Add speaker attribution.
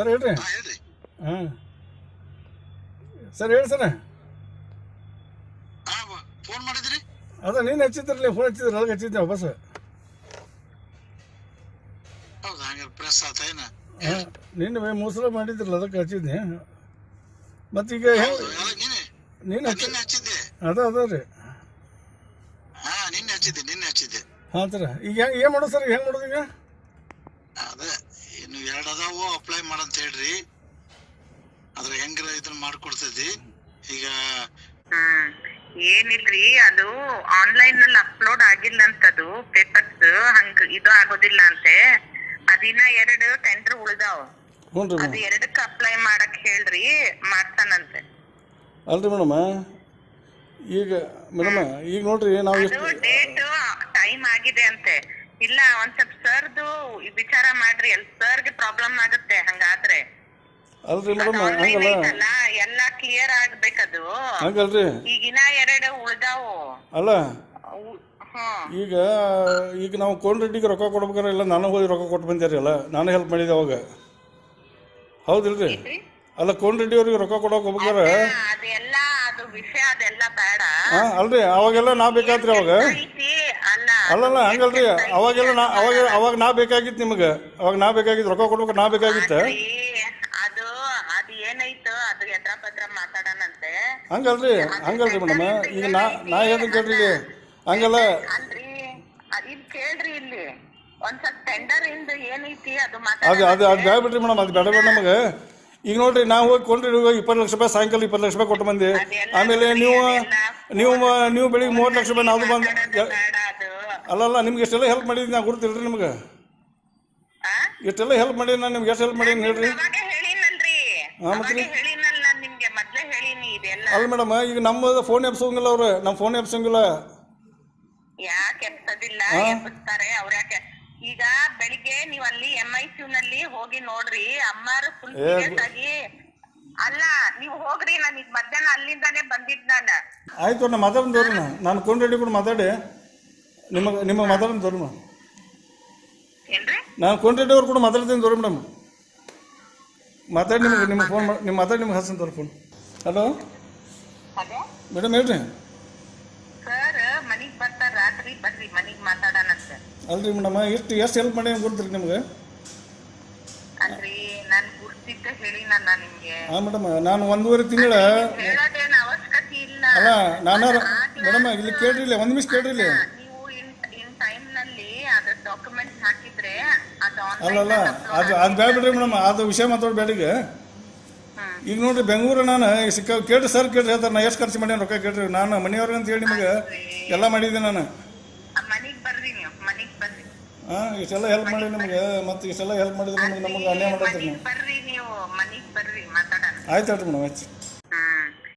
Speaker 1: Sir ಹೇಳ್ರಿ.
Speaker 2: ಹಾ
Speaker 1: sir ಹೇಳಿ ಸರ್.
Speaker 2: ಫೋನ್ ಮಾಡಿದ್ರಿ?
Speaker 1: ಅದ ನೀನು ಹಚ್ಚಿದ್ರಲ್ಲ ಫೋನ್ ಹಚ್ಚಿದ್ರೆ ಅಲ್ಲಿಗೆ ಹಚ್ಚಿದ್ದೆ ವಾಪಸ್. ನಿನ್ನ ಮೋಸಲ ಮಾಡಿದ್ರಲ್ಲ ಅದಕ್ಕೆ ಹಚ್ಚಿದ್ದೆ. ಮತ್ತೀಗ
Speaker 2: ಈಗ ನೀನು? ಹಚ್ಚಿದ್ದೆ.
Speaker 1: ಅದ ಅದ ರೀ.
Speaker 2: ಹಾ ನಿನ್ನೆ ಹಚ್ಚಿದ್ದೆ ನಿನ್ನೆ ಹಚ್ಚಿದ್ದೆ.
Speaker 1: ಹಾಂ ಸರ್. ಈಗ ಹೆಂಗೆ ಏನು ಮಾಡೋದು ಸರ್ ಹೆಂಗೆ ಮಾಡೋದು ಈಗ?
Speaker 2: ಎರಡು ಅದಾವು ಅಪ್ಲೈ ಮಾಡಂತ ಹೇಳ್ರಿ. ಅದ್ರ ಹೆಂಗ್ರ ಇದನ್ನ ಮಾಡ್ಕೊಡ್ತೈತಿ ಈಗ
Speaker 3: ಹ್ಮ್ ಏನಿಲ್ರಿ ಅದು ಆನ್ಲೈನ್ನಲ್ಲಿ ಅಪ್ಲೋಡ್ ಆಗಿಲ್ಲ ಅಂತದು ಪೇಪರ್ಸ್ ಹಂಗ ಇದು ಆಗೋದಿಲ್ಲ ಅಂತೆ. ಅದಿನ ಎರಡು ಟೆಂಡರ್ ಉಳ್ದಾವ್.
Speaker 1: ಹ್ಞೂ ರೀ
Speaker 3: ಅದು ಎರಡಕ್ಕ ಅಪ್ಲೈ ಮಾಡಕ್ ಹೇಳ್ರಿ ಮಾಡ್ತಾನಂತೆ.
Speaker 1: ಅಲ್ರಿ ಮೇಡಮ್ ಈಗ ಮೇಡಮ್ ಈಗ ನೋಡ್ರಿ ನಾವು
Speaker 3: ಅದು
Speaker 1: ಎಷ್ಟು
Speaker 3: ಡೇಟ್ ಟೈಮ್ ಆಗಿದೆ ಅಂತೆ. ಇಲ್ಲ ಒಂದ್ ಸ್ವಲ್ಪ ಸರ್ದು ವಿಚಾರ ಮಾಡ್ರಿ ಎಲ್ ಸರ್ಗೆ ಪ್ರಾಬ್ಲಮ್ ಆಗುತ್ತೆ ಹಂಗಾದ್ರೆ.
Speaker 1: ಅಲ್ರಿ ಮೇಡಮ್ ಹಂಗಲ್ಲ.
Speaker 3: ಐತಲ್ಲ ಎಲ್ಲಾ ಕ್ಲಿಯರ್ ಆಗ್ಬೇಕದು.
Speaker 1: ಹಂಗಲ್ರಿ.
Speaker 3: ಈಗಿನ ಎರಡು ಉಳ್ದಾವು.
Speaker 1: ಅಲ್ಲ ಈಗ ಈಗ ನಾವು ಕೋನ್ ರೆಡ್ಡಿಗೆ ರೊಕ್ಕ ಕೊಡ್ಬೇಕಾರೆ ಇಲ್ಲ ನಾನು ಹೋಗಿ ರೊಕ್ಕ ಕೊಟ್ಟು ಬಂದೇರಿ ಅಲ್ಲ ನಾನು ಹೆಲ್ಪ್ ಮಾಡಿದೆ ಅವಾಗ. ಹೌದಿಲ್ರಿ? ಅಲ್ಲ ಕೋನ್ ರೆಡ್ಡಿ ಅವ್ರಿಗೆ ರೊಕ್ಕ ಕೊಡೋಕೆ ಹೋಗ್ಬೇಕಾರೆ
Speaker 3: ಅದೆಲ್ಲ ಅದು ವಿಷಯ ಅದೆಲ್ಲ ಬೇಡ.
Speaker 1: ಅಲ್ರಿ ಅವಾಗೆಲ್ಲ ನಾ ಬೇಕಾದ್ರೆ ಅವಾಗ ಅಲ್ಲಲ್ಲ ಹಂಗಲ್ರಿ. ಅವಾಗೆಲ್ಲ ನಾ ಅವಾಗ ಅವಾಗ ನಾ ಬೇಕಾಗಿತ್ತು ನಿಮಗೆ. ಅವಾಗ ನಾ ಬೇಕಾಗಿತ್ತು ರೊಕ್ಕ ಕೊಡ್ಬೇಕು ನಾ ಬೇಕಾಗಿತ್ತು?
Speaker 3: ಅದು ಅದು ಏನಾಯ್ತು? ಅದು ಎದ್ರ ಪತ್ರ ಮಾತಾಡೋಣಂತೆ.
Speaker 1: ಹಂಗಲ್ರಿ ಹಂಗಲ್ರಿ ಮೇಡಮ್. ಈಗ ನಾ ನಾ ಹೇಳ್ತೀನಿ ಕೇಳ್ರಿ ಹಂಗಲ್ಲ.
Speaker 3: ಅಲ್ರಿ ಇಲ್ಲಿ ಕೇಳ್ರಿ ಇಲ್ಲಿ. ಒಂದ್ ಸ್ವಲ್ಪ ಟೆಂಡರ್ ಇಂದ ಏನೈತಿ ಅದು
Speaker 1: ಅದು ಅದು ಅದು ಬೇಡ ಬಿಡ್ರಿ ಮೇಡಮ್ ಅದು ಬೇಡ ಬೇಡ ನಮಗೆ. ಈಗ ನೋಡ್ರಿ ನಾವು ಹೋಗಿ ಕೊಂಡ್ರಿ ಇವಾಗ ಇಪ್ಪತ್ತು ಲಕ್ಷ ರೂಪಾಯಿ ಸಾಯಂಕಾಲ ಇಪ್ಪತ್ತು ಲಕ್ಷ ರೂಪಾಯಿ ಕೊಟ್ಟು ಬಂದೆ. ಆಮೇಲೆ ನೀವು ನೀವು ನೀವು ಬೆಳಿಗ್ಗೆ ಮೂವತ್ತು ಲಕ್ಷ ರೂಪಾಯಿ ನಾವು ಬಂದು
Speaker 3: ಬೇಡ.
Speaker 1: ಅಲ್ಲಲ್ಲ ನಿಮ್ಗೆ ಎಷ್ಟೆಲ್ಲ ಹೆಲ್ಪ್ ಮಾಡಿದ್ದೀನಿ ನಾ ಗುರುತಿಲ್ರಿ ನಿಮ್ಗೆ.
Speaker 3: ಆ?
Speaker 1: ಇಷ್ಟೆಲ್ಲ ಹೆಲ್ಪ್ ಮಾಡೀನಿ ನಾನು ನಿಮ್ಗೆ ಎಷ್ಟು ಹೆಲ್ಪ್ ಮಾಡೀನಿ ಹೇಳ್ರಿ.
Speaker 3: ಅವಾಗ ಹೇಳಿನಲ್ರಿ.
Speaker 1: ಹಾ, ಮತ್ರಿ?
Speaker 3: ಅವಾಗ ಹೇಳಿನಲ್ಲ ನಾನ್ ನಿಮ್ಗೆ ಮೊದ್ಲೇ ಹೇಳಿನಿ ಇದೆಲ್ಲ.
Speaker 1: ಅಲ್ಲ ಮೇಡಮ್ ಈಗ ನಮ್ಮ ಫೋನ್ ಎಬ್ಸೋಂಗಿಲ್ಲ ಅವ್ರು ನಮ್ಮ ಫೋನ್ ಎಬ್ಸೋಂಗಿಲ್ಲ.
Speaker 3: ಯಾಕೆ ಎಬ್ಸೋದಿಲ್ಲ
Speaker 1: ಹಾ?
Speaker 3: ಅವ್ರ ಯಾಕೆ? ಈಗ ಬೆಳಿಗ್ಗೆ ನೀವ್ ಅಲ್ಲಿ ಎಂ ಐ ಕ್ಯೂ ನಲ್ಲಿ ಹೋಗಿ ನೋಡ್ರಿ ಅಮ್ಮಾರು ಫುಲ್
Speaker 1: ಏ,
Speaker 3: ಸೀರಿಯಸ್ ಆಗಿ ಅಲ್ಲ ನೀವ್ ಹೋಗ್ರಿ ನಾನು ಈಗ ಮಧ್ಯಾಹ್ನ ಅಲ್ಲಿಂದಾನೇ ಬಂದಿದ್ ನಾನು.
Speaker 1: ಆಯ್ತು ನಮ್ಮ ನಾ. ನಾನು ಕೊಂಡ್ ಕೂಡ ಮಾತಾಡಿ. ನಿಮಗೆ ನಿಮ್ಮ ಮಾತಾಡೋಣ ತೋರಿ ಮೇಡಮ್. ನಾನು ಕೊಂಡ್ ರೆಡ್ಡಿ ಅವ್ರು ಕೂಡ ಮಾತಾಡ್ತೀನಿ ತೋರಿ ಮೇಡಮ್. ಮಾತಾಡಿ ನಿಮ್ಗೆ ನಿಮ್ಮ ಫೋನ್ ನಿಮ್ಮ ಮಾತಾಡಿ ನಿಮ್ಗೆ ಹಸನ್ ತೋರಿ ಫೋನ್ ಹಲೋ ಮೇಡಮ್ ಹೇಳ್ರಿ.
Speaker 3: ಸರ್ ಮನಿಗ್ ಬರ್ತಾರ ರಾತ್ರಿ ಬರ್ರಿ ಮನಿಗ್ ಸರ್
Speaker 1: ಅಲ್ರಿ ಮೇಡಮ್ ಎಷ್ಟು ಎಷ್ಟು ಹೆಲ್ಪ್ ಮಾಡಿ ಗೊತ್ತಿರಿ ನಿಮ್ಗೆ? ಹಾಂ ಮೇಡಮ್ ನಾನು ಒಂದೂವರೆ ತಿಂಗಳ ಅಲ್ಲ
Speaker 3: ನಾನು
Speaker 1: ಮೇಡಮ್ ಇಲ್ಲಿ ಕೇಳ್ರಿ ಇಲ್ಲ ಒಂದು ನಿಮಿಷ ಕೇಳ್ರಿ ಇಲ್ಲಿ.
Speaker 3: ಡಾಕ್ಯುಮೆಂಟ್ಸ್ ಹಾಕಿದ್ರೆ ಅದು
Speaker 1: ಅಲ್ಲಲ್ಲ ಅದು ಅದು ಬೇಡ ಬಿಡ್ರಿ ಮೇಡಮ್ ಅದು ವಿಷಯ ಮಾತಾಡಬೇಡ ಈಗ. ಈಗ ನೋಡ್ರಿ ಬೆಂಗಳೂರು ನಾನು ಸಿಕ್ಕ ಕೇಳ್ರಿ ಸರ್ ಕೇಳ್ರಿ ಹೇಳ್ತಾರೆ ನಾ ಎಷ್ಟು ಖರ್ಚು ಮಾಡೇನಿ ರೊಕ್ಕ ಕೇಳ್ರಿ. ನಾನು ಮನೆಯವ್ರಿಗೆ ಅಂತ ಹೇಳಿ ನಿಮಗೆ ಎಲ್ಲ ಮಾಡಿದ್ದೆ ನಾನು.
Speaker 3: ಮನಿಗ್ ಬರ್ರಿ ನೀವು ಮನಿಗ್ ಬರ್ರಿ.
Speaker 1: ಹಾಂ ಇಷ್ಟೆಲ್ಲ ಹೆಲ್ಪ್ ಮಾಡಿ ನಿಮಗೆ ಮತ್ತೆ ಇಷ್ಟೆಲ್ಲ ಹೆಲ್ಪ್ ಮಾಡಿದ್ರೆ ನಿಮಗೆ ನಮಗೆ ಅನ್ಯಾಯ ಮಾಡಿದ್ರಿ ನೀವು.
Speaker 3: ಬರ್ರಿ ನೀವು ಮನಿಗ್ ಬರ್ರಿ ಮಾತಾಡೋಣ.
Speaker 1: ಆಯ್ತು ಹೇಳ್ರಿ ಮೇಡಮ್ ಆಯ್ತು.